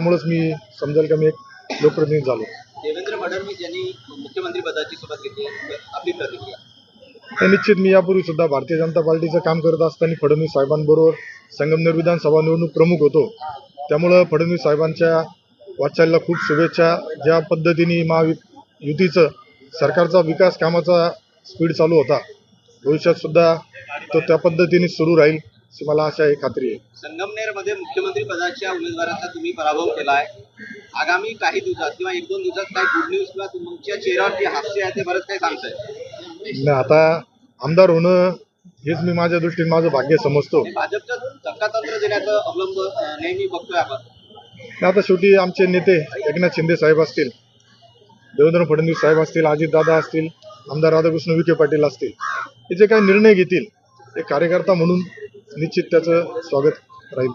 त्यामुळेच मी समजेल का मी एक लोकप्रतिनिधी झालो. देवेंद्र फडणवीस यांनी मुख्यमंत्री पदाची सुरुवात घेतली आपली प्रतिक्रिया? निश्चित मी यापूर्वी सुद्धा भारतीय जनता पार्टीचं काम करत असताना फडणवीस साहेबांबरोबर संगमनेर विधानसभा निवडणूक प्रमुख होतो. त्यामुळं फडणवीस साहेबांच्या वाटचालीला खूप शुभेच्छा. ज्या पद्धतीने महावि युतीचं सरकारचा विकास कामाचा स्पीड चालू होता भविष्यात सुद्धा तो त्या पद्धतीने सुरू राहील. अशी मला आशा आहे खात्री आहे. संगमनेरमध्ये मुख्यमंत्री पदाच्या उमेदवाराचा तुम्ही पराभव केलाय आगामी काही दिवसात किंवा एक दोन दिवसात काही गुड न्यूज किंवा तुमच्या चेहऱ्यावर जे हास्य आहे ते बरंच काही सांगताय. नाही आता आमदार होणं हेच मी माझ्या दृष्टीने माझं भाग्य समजतो. भाजपचं धक्कातंत्र देण्याचं अवलंब नेहमी बघतोय आपण. आता शेवटी आमचे नेते एकनाथ शिंदे साहेब असतील देवेंद्र फडणवीस साहेब असतील अजितदादा असतील आमदार राधाकृष्ण विखे पाटील असतील हे जे काही निर्णय घेतील ते कार्यकर्ता म्हणून निश्चित त्याचं स्वागत राहील.